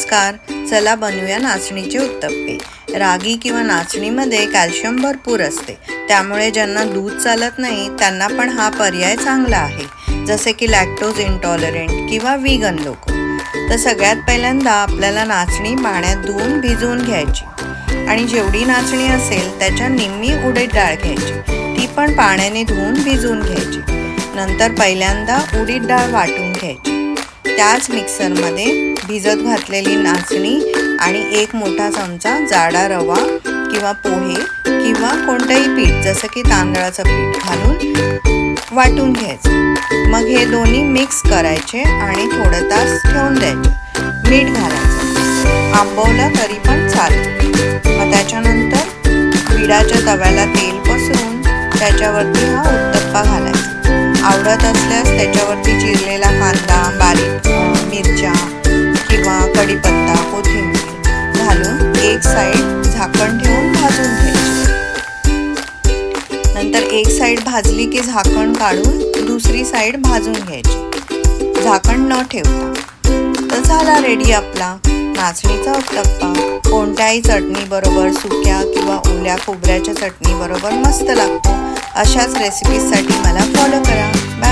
नमस्कार चला बनवूया नाचणीचे उत्तप्पे. रागी किंवा नाचणीमध्ये कॅल्शियम भरपूर असते. त्यामुळे ज्यांना दूध चालत नाही त्यांना पण हा पर्याय चांगला आहे. जसे की लॅक्टोज इंटॉलरंट किंवा व्हीगन लोक. तर सगळ्यात पहिल्यांदा आपल्याला नाचणी पाण्यात धुवून भिजवून घ्यायची. आणि जेवढी नाचणी असेल त्याच्या निम्मी उडीद डाळ घ्यायची. ती पण पाण्याने धुवून भिजवून घ्यायची. नंतर पहिल्यांदा उडीद डाळ वाटून घ्यायची. त्याच मिक्सरमध्ये भिजत घातलेली नाचणी आणि एक मोठा चमचा जाडा रवा किंवा पोहे किंवा कोणतंही पीठ जसं की तांदळाचं पीठ घालून वाटून घ्यायचं. मग हे दोन्ही मिक्स करायचे आणि थोडं तास ठेवून द्यायचे. मीठ घालायचं. आंबवलं तरी पण चालेल. मग त्याच्यानंतर विडाच्या तव्याला तेल पसरून त्याच्यावरती हा उत्तप्पा घालायचा. आवडत असल्यास त्याच्यावरती कढीपत्ता कोथिंबीर घालून एक साईड झाकण ठेवून भाजून घ्यायची. नंतर एक साईड भाजली की झाकण काढून दुसरी साईड भाजून घ्यायची. झाकण न ठेवता तर झाला रेडी आपला नाचणीचा उत्तप्पा. कोणत्याही चटणी बरोबर सुक्या किंवा ओल्या खोबऱ्याच्या चटणी बरोबर मस्त लागतो. अशाच रेसिपीजसाठी मला फॉलो करा. बाय